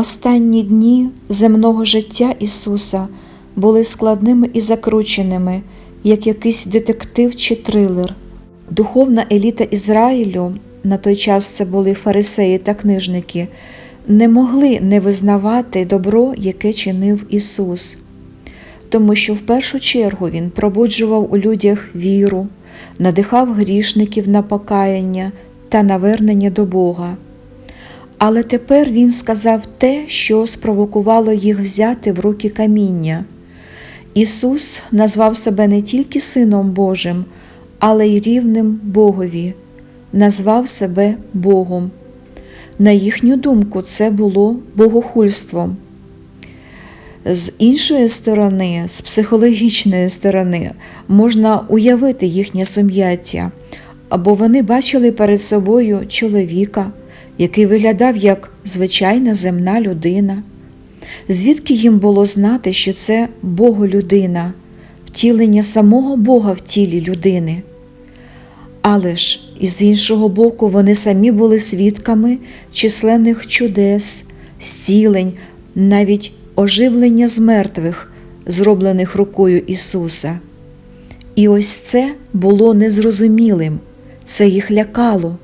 Останні дні земного життя Ісуса були складними і закрученими, як якийсь детектив чи трилер. Духовна еліта Ізраїлю, на той час це були фарисеї та книжники, не могли не визнавати добро, яке чинив Ісус, тому що в першу чергу Він пробуджував у людях віру, надихав грішників на покаяння та навернення до Бога. Але тепер він сказав те, що спровокувало їх взяти в руки каміння. Ісус назвав себе не тільки Сином Божим, але й рівним Богові, назвав себе Богом. На їхню думку, це було богохульством. З іншої сторони, з психологічної сторони, можна уявити їхнє сум'яття, або вони бачили перед собою чоловіка, який виглядав як звичайна земна людина. Звідки їм було знати, що це Боголюдина, втілення самого Бога в тілі людини? Але ж із іншого боку, вони самі були свідками численних чудес, зцілень, навіть оживлення з мертвих, зроблених рукою Ісуса. І ось це було незрозумілим, це їх лякало,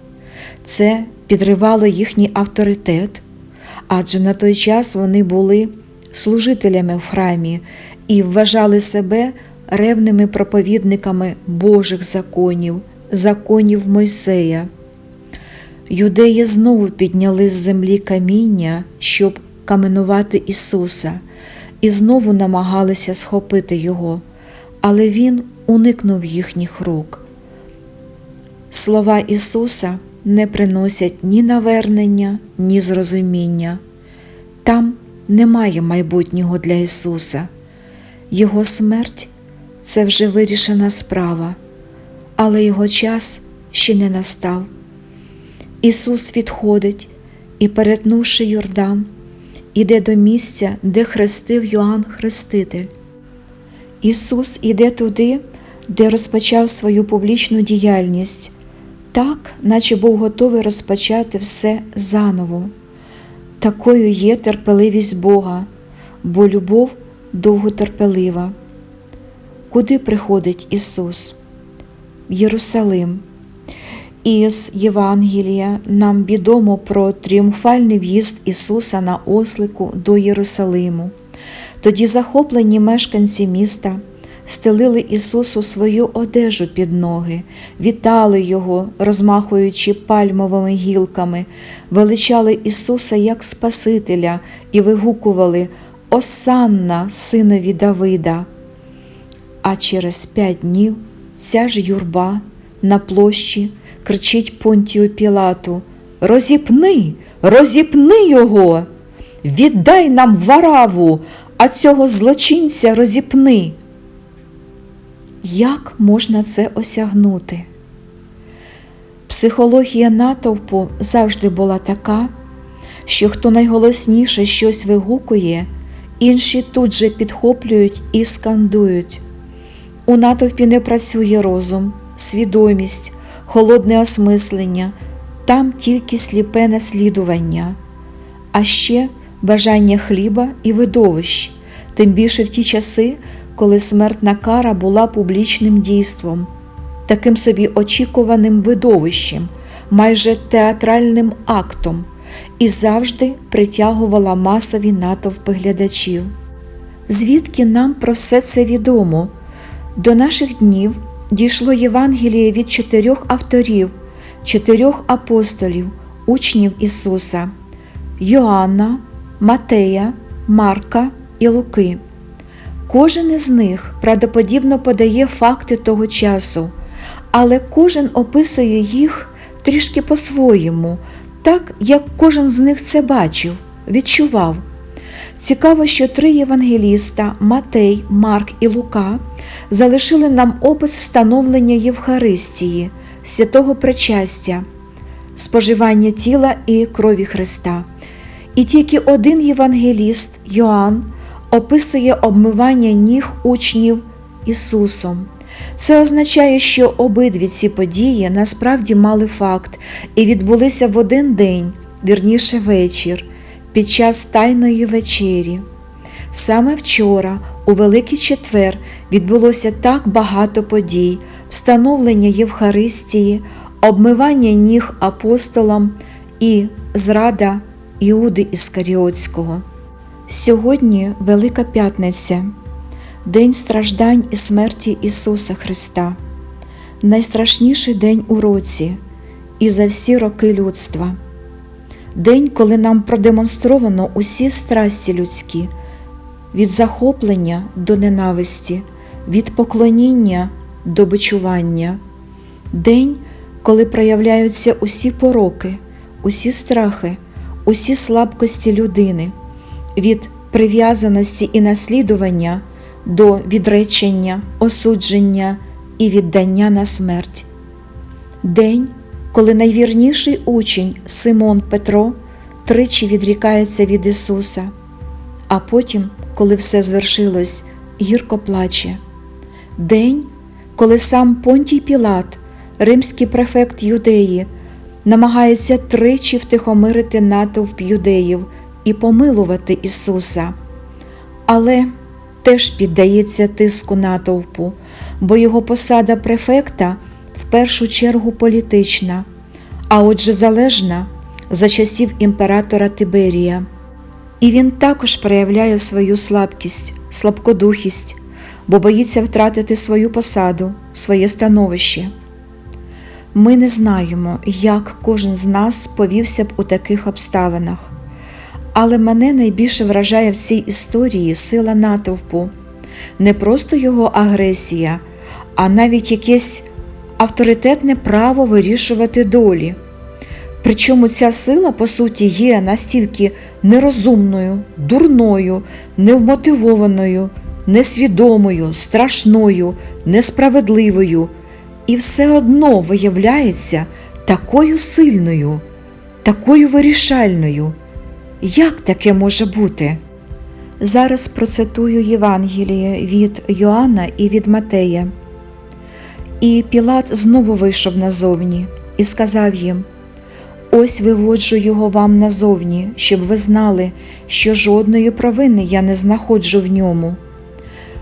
це підривало їхній авторитет, адже на той час вони були служителями в храмі і вважали себе ревними проповідниками Божих законів, законів Мойсея. Юдеї знову підняли з землі каміння, щоб каменувати Ісуса, і знову намагалися схопити Його, але Він уникнув їхніх рук. Слова Ісуса не приносять ні навернення, ні зрозуміння. Там немає майбутнього для Ісуса. Його смерть це вже вирішена справа, але Його час ще не настав. Ісус відходить і, перетнувши Йордан, іде до місця, де хрестив Йоанн Хреститель. Ісус іде туди, де розпочав свою публічну діяльність, так, наче був готовий розпочати все заново. Такою є терпеливість Бога, бо любов довготерпелива. Куди приходить Ісус? В Єрусалим. Із Євангелія нам відомо про тріумфальний в'їзд Ісуса на ослику до Єрусалиму. Тоді захоплені мешканці міста стелили Ісусу свою одежу під ноги, вітали Його, розмахуючи пальмовими гілками, величали Ісуса як Спасителя і вигукували Осанна, синові Давида. А через п'ять днів ця ж юрба на площі кричить Понтію Пілату Розіпни, розіпни його, віддай нам вараву, а цього злочинця розіпни. Як можна це осягнути? Психологія натовпу завжди була така, що хто найголосніше щось вигукує, інші тут же підхоплюють і скандують. У натовпі не працює розум, свідомість, холодне осмислення, там тільки сліпе наслідування, а ще бажання хліба і видовищ, тим більше в ті часи, коли смертна кара була публічним дійством, таким собі очікуваним видовищем, майже театральним актом, і завжди притягувала масові натовпи глядачів. Звідки нам про все це відомо? До наших днів дійшло Євангеліє від чотирьох авторів, чотирьох апостолів, учнів Ісуса Йоанна, Матея, Марка і Луки. Кожен із них правдоподібно подає факти того часу, але кожен описує їх трішки по-своєму, так як кожен з них це бачив, відчував. Цікаво, що три євангеліста Матей, Марк і Лука залишили нам опис встановлення Євхаристії, святого причастя, споживання тіла і крові Христа. І тільки один євангеліст Йоанн описує обмивання ніг учнів Ісусом. Це означає, що обидві ці події насправді мали факт і відбулися в один день, вірніше вечір, під час Тайної вечері. Саме вчора, у Великий Четвер, відбулося так багато подій, встановлення Євхаристії, обмивання ніг апостолам і зрада Іуди Іскаріотського. Сьогодні Велика П'ятниця, День страждань і смерті Ісуса Христа, найстрашніший день у році і за всі роки людства. День, коли нам продемонстровано усі страсті людські, від захоплення до ненависті, від поклоніння до бичування, день, коли проявляються усі пороки, усі страхи, усі слабкості людини, від прив'язаності і наслідування до відречення, осудження і віддання на смерть. День, коли найвірніший учень Симон Петро тричі відрікається від Ісуса, а потім, коли все звершилось, гірко плаче. День, коли сам Понтій Пілат, римський префект Юдеї, намагається тричі втихомирити натовп юдеїв і помилувати Ісуса, але теж піддається тиску натовпу, бо його посада префекта в першу чергу політична, а отже залежна за часів імператора Тиберія. І він також проявляє свою слабкість, слабкодухість, бо боїться втратити свою посаду, своє становище. Ми не знаємо, як кожен з нас повівся б у таких обставинах. Але мене найбільше вражає в цій історії сила натовпу, не просто його агресія, а навіть якесь авторитетне право вирішувати долі. Причому ця сила, по суті, є настільки нерозумною, дурною, невмотивованою, несвідомою, страшною, несправедливою і все одно виявляється такою сильною, такою вирішальною. Як таке може бути? Зараз процитую Євангеліє від Йоанна і від Матея. І Пілат знову вийшов назовні і сказав їм: Ось виводжу його вам назовні, щоб ви знали, що жодної провини я не знаходжу в ньому.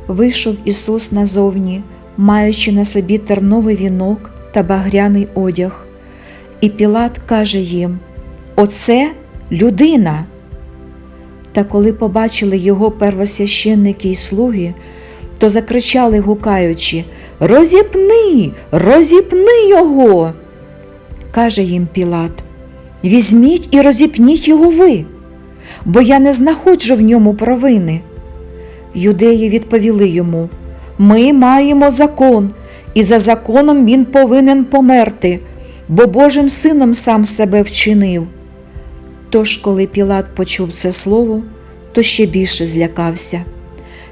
Вийшов Ісус назовні, маючи на собі терновий вінок та багряний одяг. І Пілат каже їм: Оце людина. Та коли побачили його первосвященники й слуги, то закричали, гукаючи Розіпни, розіпни його. Каже їм Пілат, візьміть і розіпніть його ви, бо я не знаходжу в ньому провини. Юдеї відповіли йому Ми маємо закон, і за законом він повинен померти, бо Божим сином сам себе вчинив. Тож, коли Пілат почув це слово, то ще більше злякався.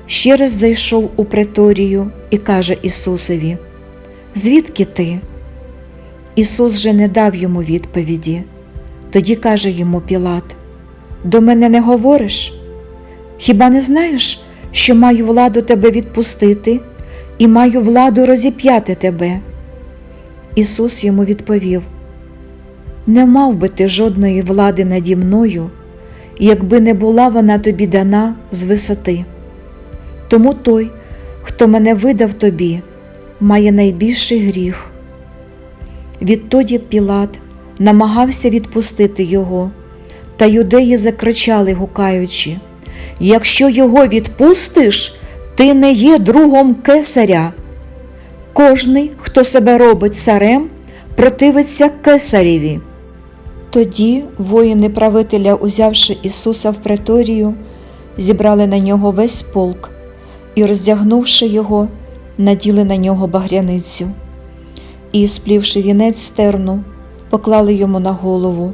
Ще раз зайшов у преторію і каже Ісусові: Звідки ти? Ісус же не дав йому відповіді. Тоді каже йому Пілат: До мене не говориш? Хіба не знаєш, що маю владу тебе відпустити і маю владу розіп'яти тебе? Ісус йому відповів: Не мав би ти жодної влади наді мною, якби не була вона тобі дана з висоти. Тому той, хто мене видав тобі, має найбільший гріх. Відтоді Пілат намагався відпустити його, та юдеї закричали, гукаючи Якщо його відпустиш, ти не є другом кесаря. Кожний, хто себе робить царем, противиться кесареві. Тоді воїни правителя, узявши Ісуса в преторію, зібрали на нього весь полк і, роздягнувши його, наділи на нього багряницю. І, сплівши вінець стерну, поклали йому на голову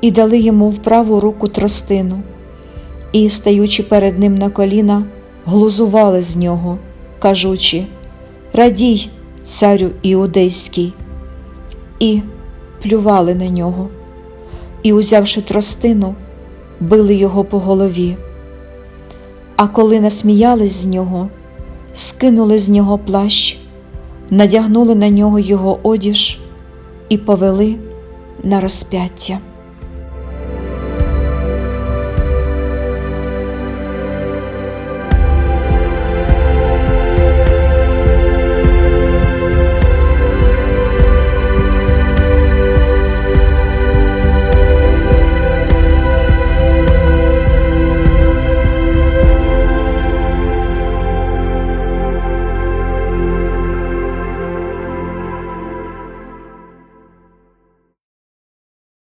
і дали йому в праву руку тростину, і, стаючи перед ним на коліна, глузували з нього, кажучи Радій, царю іудейський, і плювали на нього, і, узявши тростину, били його по голові. А коли насміялись з нього, скинули з нього плащ, надягнули на нього його одіж і повели на розп'яття.